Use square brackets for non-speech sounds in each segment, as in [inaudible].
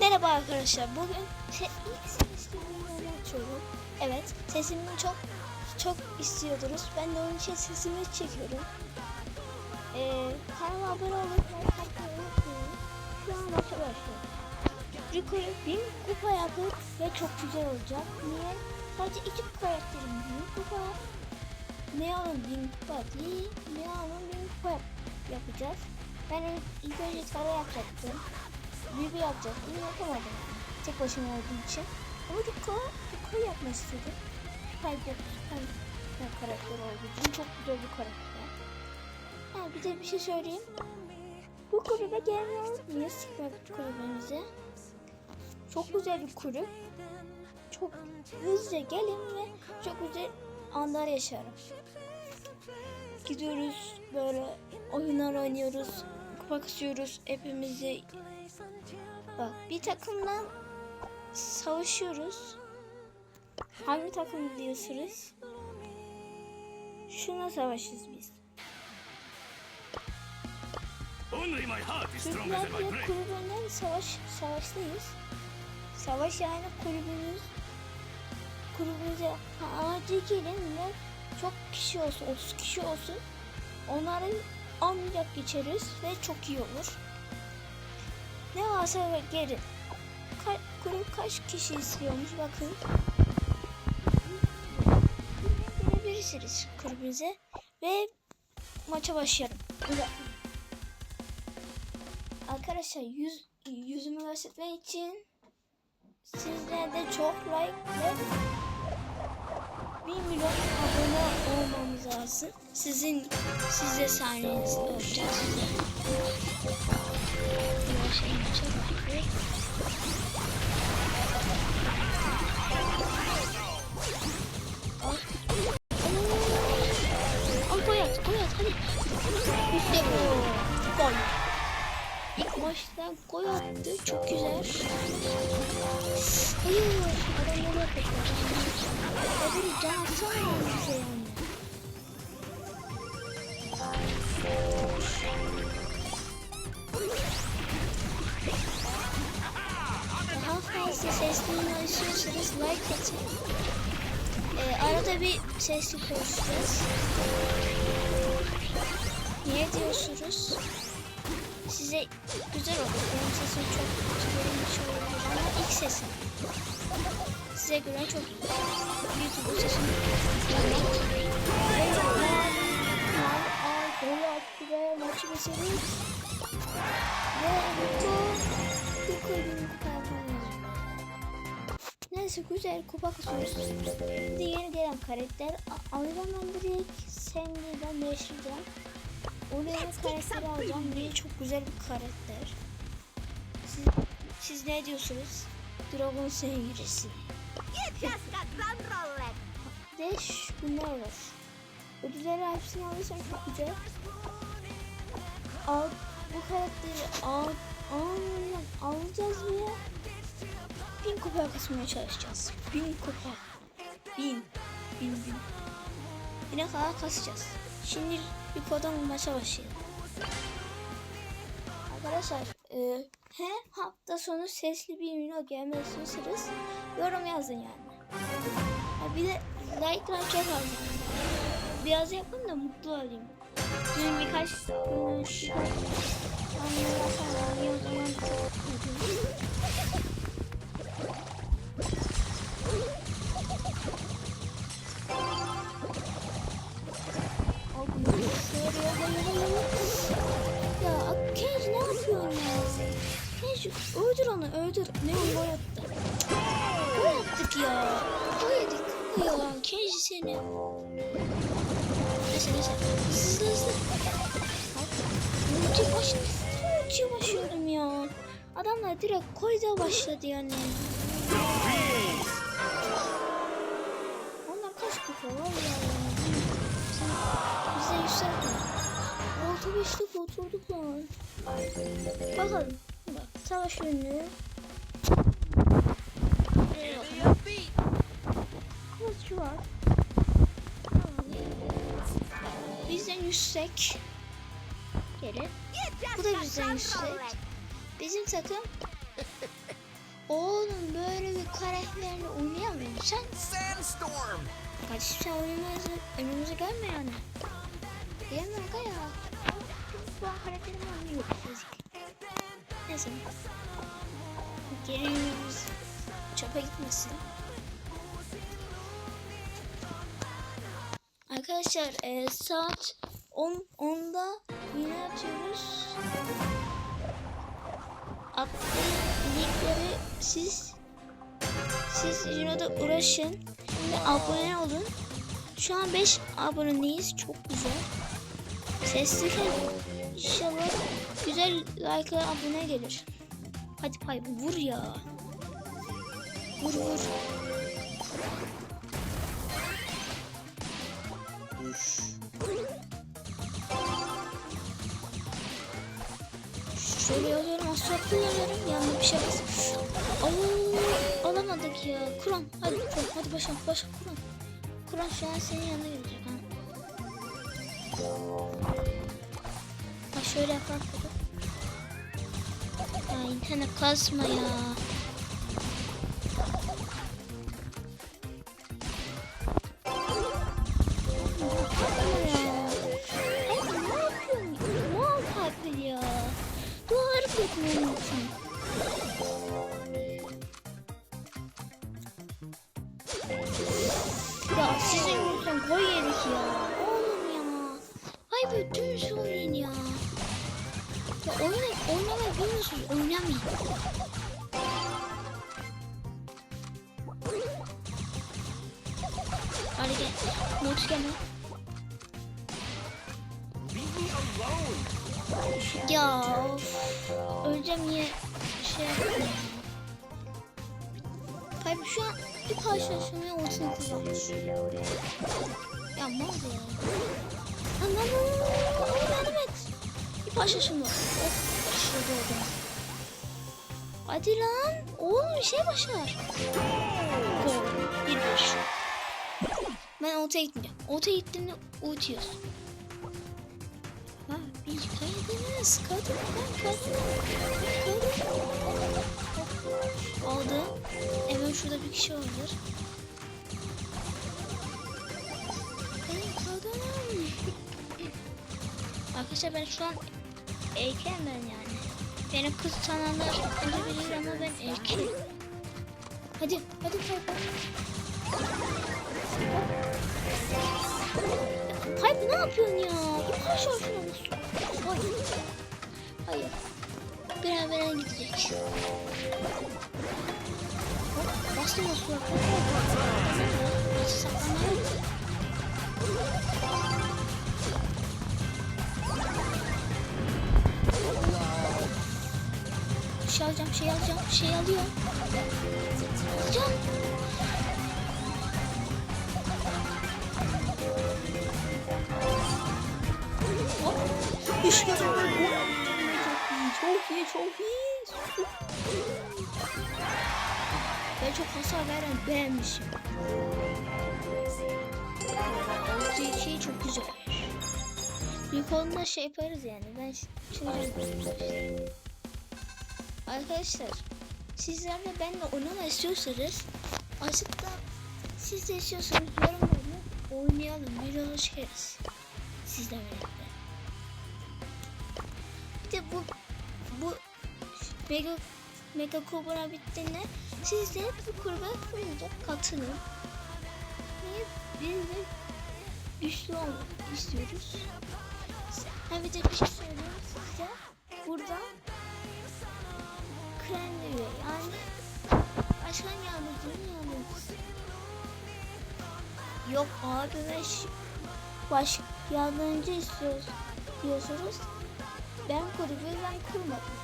Merhaba arkadaşlar. Bugün se ilk sesimi açıyorum. Evet, sesimi çok çok istiyordunuz. Ben de onun için sesimi çekiyorum. Ee, kanalıma abone olup like unutmayın. Şu an başlıyor. Rico'yu bin kupa yapıp ve çok güzel olacak. Niye? Sadece iki karakterim bin kupa. Neon'un bin kupa değil, Neon'un bin kupa yap- yapacağız. Ben ilk önce Tara yapacaktım. Bibi yapacaktım, yapamadım. Tek başıma olduğum için. Ama Rico, Rico yapmak istedim. Süper bir süper karakter olduğu için çok güzel bir karakter. Ha, bir de bir şey söyleyeyim. Bu kulübe gelmiyor muyuz? Süper kulübemize. Çok güzel bir kulüp. Çok hızlıca gelin ve çok güzel anlar yaşarım. Gidiyoruz böyle oyunlar oynuyoruz. Kupa kasıyoruz hepimizi. Bak bir takımdan savaşıyoruz. Hangi takım diyorsunuz? Şuna savaşız biz. Only my heart is stronger than my Türkler brain. kulübünden savaş savaştayız. Savaş yani kulübümüz kulübümüze acil gelin ve çok kişi olsun 30 kişi olsun onları ancak geçeriz ve çok iyi olur. Ne varsa gelin. Ka kulüp kaç kişi istiyormuş bakın. Gelebilirsiniz kulübümüze ve maça başlayalım. Arkadaşlar yüz, yüzümü göstermek için sizler de çok like ve 1 milyon abone olmamız lazım. Sizin size sayenizde olacağız. Yavaş yavaş başlıyor. Al. Al gol at, gol at hadi. İşte bu. Gol. İlk maçta gol attı. Çok güzel. Hayır. Adam nereye kaçıyor? Öbürü can atsana bize yani. Daha fazla sesli istiyorsanız like atın. Ee, arada bir sesli konuşacağız. Niye diyorsunuz? Size güzel olur. Benim sesim çok bir şey olabilir ama ilk sesim. Size göre çok YouTube sesim. Ay gol attı ve maçı geçirdik. Ve benim kupa yapamıyorum. Neyse güzel kupa kısıyoruz. Şimdi yeni gelen karakter A- alacağım ben direkt Sandy'den değiştireceğim. Oraya karakteri alacağım. Niye çok güzel bir karakter. Siz, siz ne diyorsunuz? Dragon sevgilisi. Ve bunlar var. Ödülleri hepsini alırsam çok güzel. Al, bu karakteri al, al, alacağız ve bin kupa kasmaya çalışacağız. Bin kupa. Bin. Bin bin. Bine kadar kasacağız. Şimdi bir kodon maça başlayalım. Arkadaşlar e, he hafta sonu sesli bir video gelmesini istiyorsanız yorum yazın yani. Ha, bir de like like yapalım. Biraz yapın da mutlu olayım. Dün birkaç birkaç anlığa falan o zaman çok yolla. Ya Kenji ne yapıyorsun ya? Kenji öldür onu öldür. Ne o gol attı. Gol attık ya. Gol yedik. Yalan Kenji seni. Neyse. Hızlı hızlı. Ulti başladı. Ultiye başlıyordum ya. Adamlar direkt koyda başladı yani. Onlar kaç kupa var ya. Bize yükseltme. Altı beşlik oturduk lan. Bakalım. Bak savaş ünlü. Yüksek. Geri. Bu da bizden yüksek. Bizim takım [laughs] Oğlum böyle bir karakterle oynayamıyorum. Sen Sandstorm! kardeşim sen oynamayı önümüze gelme yani. Mi aga ya? Bu an karakterim. Yazık. Neyse. Gereğimiz çapa gitmesin. Arkadaşlar e, saat 10 10'da yine atıyoruz. Atlayın linkleri siz siz de uğraşın ve abone olun. Şu an 5 aboneyiz. Çok güzel. Sesli inşallah güzel like abone gelir. Hadi pay vur ya. Vur vur. Şöyle yazıyorum, asfaltta yazıyorum. Yanına bir şey bas. Oo, alamadık ya. Kur'an, hadi Kur'an, hadi başla, başla Kur'an. Kur'an şu an senin yanına gelecek ha. Ha şöyle Kur'an. Ya internet kasma ya. Oynayın ya. Ya oynayın, oynamayı bilmiyorsunuz. Oynamayın. Hadi gel. Me alone! Ya of. Öleceğim niye şey yapayım. Şu an bir karşılaşmaya ortalık kullanmış. Ya mal ya. Lan yardım et. Karşılaşma. Of aşırı oldum. Hadi lan. Oğlum bir şey başar. Gol. Bir beş. Ben ortaya gitmeyeceğim. Ortaya gittiğimde uğutuyorsun. Ha, bir kaydınız. Kadın, kadın, kadın. Aldı. Hemen şurada bir kişi vardır. Arkadaşlar ben şu an erkeğim ben yani. Beni kız sananlar ölebilir ama ben erkeğim. Hadi, hadi kalk. Hayır ne yapıyorsun ya? Karşı şuna Hayır. Hayır. Beraber gidecek. Bastım o suya. Nasıl şey alacağım, şey alacağım, şey alıyorum. Alacağım. İşte. Çok iyi, çok iyi. Ben çok hasar veren beğenmişim. Altı şey çok güzel. Konuda şey yaparız yani. Ben şimdi Arkadaşlar sizler de benimle oynamak istiyorsanız açıkta siz de istiyorsanız yorumlarını oynayalım. Videoda çekeriz. Sizle birlikte. Bir de bu bu mega mega kubra bittiğinde siz de bu kurba hızlıca katılın. Niye? Biz güçlü olmak istiyoruz. Ha bir de bir şey söyleyeyim size. Burada başkan yardımcının yardımcısı. Yok abi ve baş yardımcı istiyoruz diyorsunuz. Ben kulübü ben kurmadım.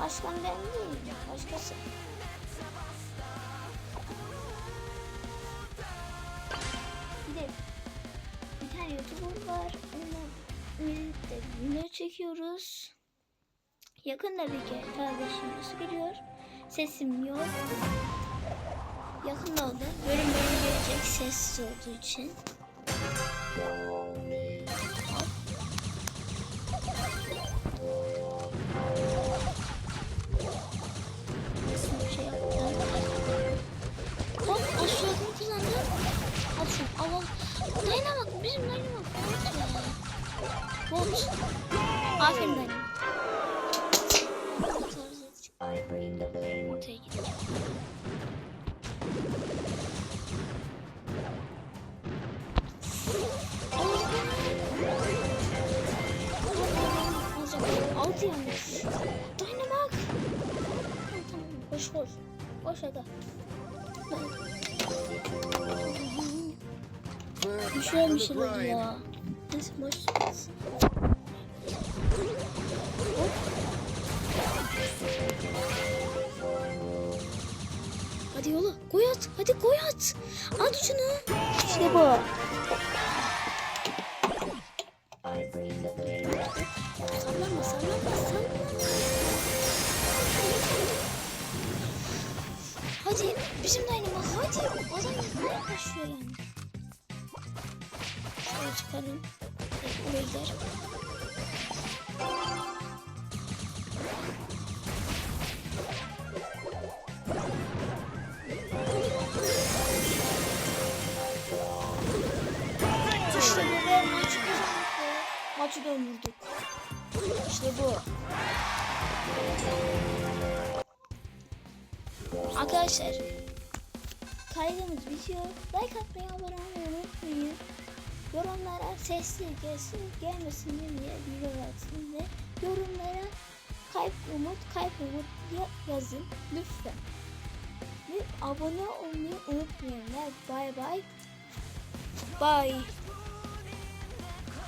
Başkan ben değilim. Başkası. Bir tane YouTuber var. Birlikte video çekiyoruz. Yakında bir kere kardeşimiz geliyor. Sesim yok. Yakında oldu. Bölüm bölüm gelecek sessiz olduğu için. Şey dayanamadım. Bizim. Aferin dayanamadım. Altı yanlış. Dynamite. Tamam tamam. Boş boş. Boş aga. Düşüyor bir şeyler ya. Neyse boş. Hadi yola. Koy at. Hadi koy at. At şunu. İşte bu. Bizim dayanıma hadi. Adam yapmaya başlıyor yani. Şuraya çıkarım. Evet, buraya gider. İşte bu be maçı kazandık. Maçı döndürdük. İşte bu. Arkadaşlar kaydımız bitiyor. Like atmayı, abone olmayı unutmayın. Yorumlara sesli gelsin gelmesin diye video atsın ve yorumlara kalp umut kalp umut diye yazın lütfen. Ve abone olmayı unutmayın. Bye bye. Bye.